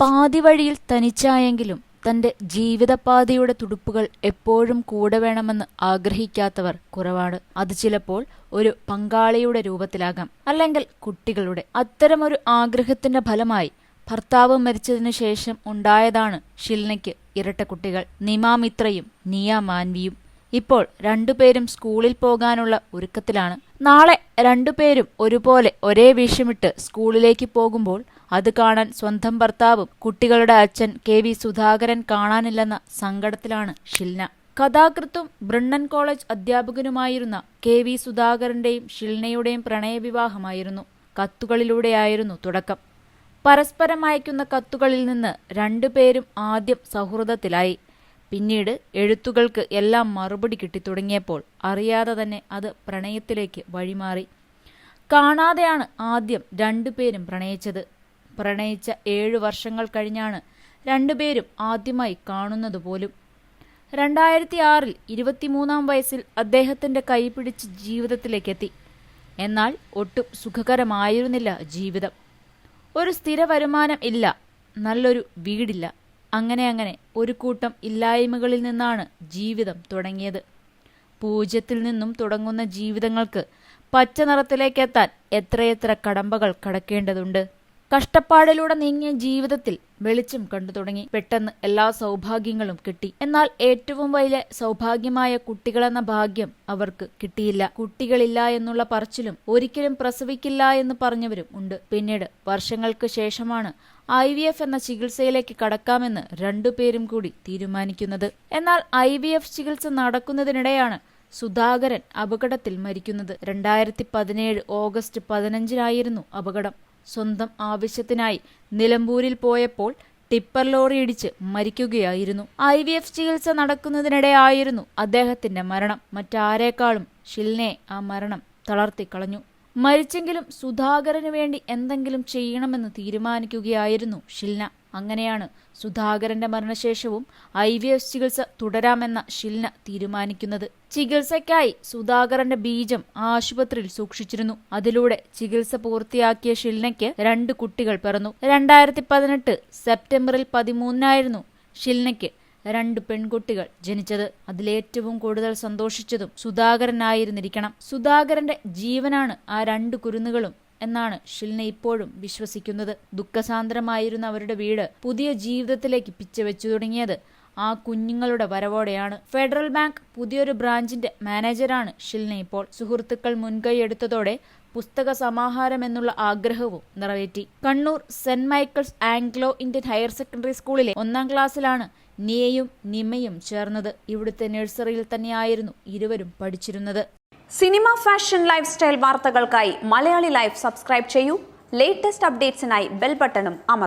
പാതി വഴിയിൽ തനിച്ചായെങ്കിലും തന്റെ ജീവിതപാതയുടെ തുടുപ്പുകൾ എപ്പോഴും കൂടെ വേണമെന്ന് ആഗ്രഹിക്കാത്തവർ കുറവാണ്. അത് ചിലപ്പോൾ ഒരു പങ്കാളിയുടെ രൂപത്തിലാകാം. അല്ലെങ്കിൽ കുട്ടികളുടെ. അത്തരമൊരു ആഗ്രഹത്തിന്റെ ഫലമായി ഭർത്താവ് മരിച്ചതിനു ശേഷം ഉണ്ടായതാണ് ഷിൽനയ്ക്ക് ഇരട്ട കുട്ടികൾ. നിമാമിത്രയും നിയ മാൻവിയും. ഇപ്പോൾ രണ്ടുപേരും സ്കൂളിൽ പോകാനുള്ള ഒരുക്കത്തിലാണ്. നാളെ രണ്ടുപേരും ഒരുപോലെ ഒരേ വീഷമിട്ട് സ്കൂളിലേക്ക് പോകുമ്പോൾ അത് കാണാൻ സ്വന്തം ഭർത്താവും കുട്ടികളുടെ അച്ഛൻ കെ വി സുധാകരൻ കാണാനില്ലെന്ന സങ്കടത്തിലാണ് ഷിൽന. കഥാകൃത്തും ബ്രണ്ണൻ കോളേജ് അധ്യാപകനുമായിരുന്ന കെ വി സുധാകരന്റെയും ഷിൽനയുടെയും പ്രണയവിവാഹമായിരുന്നു. കത്തുകളിലൂടെയായിരുന്നു തുടക്കം. പരസ്പരം അയക്കുന്ന കത്തുകളിൽ നിന്ന് രണ്ടുപേരും ആദ്യം സൗഹൃദത്തിലായി. പിന്നീട് എഴുത്തുകൾക്ക് എല്ലാം മറുപടി കിട്ടിത്തുടങ്ങിയപ്പോൾ അറിയാതെ തന്നെ അത് പ്രണയത്തിലേക്ക് വഴിമാറി. കാണാതെയാണ് ആദ്യം രണ്ടുപേരും പ്രണയിച്ചത്. പ്രണയിച്ച ഏഴു വർഷങ്ങൾ കഴിഞ്ഞാണ് രണ്ടുപേരും ആദ്യമായി കാണുന്നത് പോലും. രണ്ടായിരത്തി ആറിൽ ഇരുപത്തിമൂന്നാം വയസ്സിൽ അദ്ദേഹത്തിന്റെ കൈപിടിച്ച് ജീവിതത്തിലേക്കെത്തി. എന്നാൽ ഒട്ടും സുഖകരമായിരുന്നില്ല ജീവിതം. ഒരു സ്ഥിര വരുമാനം ഇല്ല നല്ലൊരു വീടില്ല. അങ്ങനെ അങ്ങനെ ഒരു കൂട്ടം ഇല്ലായ്മകളിൽ നിന്നാണ് ജീവിതം തുടങ്ങിയത്. പൂജ്യത്തിൽ നിന്നും തുടങ്ങുന്ന ജീവിതങ്ങൾക്ക് പച്ച നിറത്തിലേക്കെത്താൻ എത്രയെത്ര കടമ്പകൾ കടക്കേണ്ടതുണ്ട്. കഷ്ടപ്പാടിലൂടെ നീങ്ങിയ ജീവിതത്തിൽ വെളിച്ചം കണ്ടു തുടങ്ങി. പെട്ടെന്ന് എല്ലാ സൗഭാഗ്യങ്ങളും കിട്ടി. എന്നാൽ ഏറ്റവും വലിയ സൗഭാഗ്യമായ കുട്ടികളെന്ന ഭാഗ്യം അവർക്ക് കിട്ടിയില്ല. കുട്ടികളില്ല എന്നുള്ള പറച്ചിലും ഒരിക്കലും പ്രസവിക്കില്ല എന്ന് പറഞ്ഞവരും ഉണ്ട്. പിന്നീട് വർഷങ്ങൾക്ക് ശേഷമാണ് ഐ വി എഫ് എന്ന ചികിത്സയിലേക്ക് കടക്കാമെന്ന് രണ്ടുപേരും കൂടി തീരുമാനിക്കുന്നത്. എന്നാൽ ഐ വി എഫ് ചികിത്സ നടക്കുന്നതിനിടെയാണ് സുധാകരൻ അപകടത്തിൽ മരിക്കുന്നത്. രണ്ടായിരത്തി പതിനേഴ് ഓഗസ്റ്റ് പതിനഞ്ചിനായിരുന്നു അപകടം. സ്വന്തം ആവശ്യത്തിനായി നിലമ്പൂരിൽ പോയപ്പോൾ ടിപ്പർ ലോറി ഇടിച്ച് മരിക്കുകയായിരുന്നു. ഐ വി എഫ് ചികിത്സ നടക്കുന്നതിനിടെയായിരുന്നു അദ്ദേഹത്തിന്റെ മരണം. മറ്റാരേക്കാളും ഷിൽനെ ആ മരണം തളർത്തിക്കളഞ്ഞു. മരിച്ചെങ്കിലും സുധാകരന് വേണ്ടി എന്തെങ്കിലും ചെയ്യണമെന്ന് തീരുമാനിക്കുകയായിരുന്നു ഷിൽന. അങ്ങനെയാണ് സുധാകരന്റെ മരണശേഷവും ഐ വി എഫ് ചികിത്സ തുടരാമെന്ന ഷിൽന തീരുമാനിക്കുന്നത്. ചികിത്സയ്ക്കായി സുധാകരന്റെ ബീജം ആശുപത്രിയിൽ സൂക്ഷിച്ചിരുന്നു. അതിലൂടെ ചികിത്സ പൂർത്തിയാക്കിയ ഷിൽനയ്ക്ക് രണ്ട് കുട്ടികൾ പിറന്നു. രണ്ടായിരത്തി പതിനെട്ട് സെപ്റ്റംബറിൽ പതിമൂന്നിനായിരുന്നു ഷിൽനയ്ക്ക് രണ്ട് പെൺകുട്ടികൾ ജനിച്ചത്. അതിലേറ്റവും കൂടുതൽ സന്തോഷിച്ചതും സുധാകരനായിരുന്നിരിക്കണം. സുധാകരന്റെ ജീവനാണ് ആ രണ്ട് കുരുന്നുകളും എന്നാണ് ഷിൽന ഇപ്പോഴും വിശ്വസിക്കുന്നത്. ദുഃഖസാന്ദ്രമായിരുന്ന അവരുടെ വീട് പുതിയ ജീവിതത്തിലേക്ക് പിച്ചവെച്ചു തുടങ്ങിയത് ആ കുഞ്ഞുങ്ങളുടെ വരവോടെയാണ്. ഫെഡറൽ ബാങ്ക് പുതിയൊരു ബ്രാഞ്ചിന്റെ മാനേജറാണ് ഷിൽന ഇപ്പോൾ. സുഹൃത്തുക്കൾ മുൻകൈ എടുത്തതോടെ പുസ്തക സമാഹാരം എന്നുള്ള ആഗ്രഹവും നിറവേറ്റി. Kannur saint Michael's Anglo Indian higher secondary സ്കൂളിലെ ഒന്നാം ക്ലാസ്സിലാണ് നിയയും നിമയും ചേർന്നത്. ഇവിടുത്തെ നഴ്സറിയിൽ തന്നെയായിരുന്നു ഇരുവരും പഠിച്ചിരുന്നത്. സിനിമ ഫാഷൻ ലൈഫ് സ്റ്റൈൽ വാർത്തകൾക്കായി മലയാളി ലൈഫ് സബ്സ്ക്രൈബ് ചെയ്യൂ. ലേറ്റസ്റ്റ് അപ്ഡേറ്റ്സിനായി ബെൽ ബട്ടണും അമർ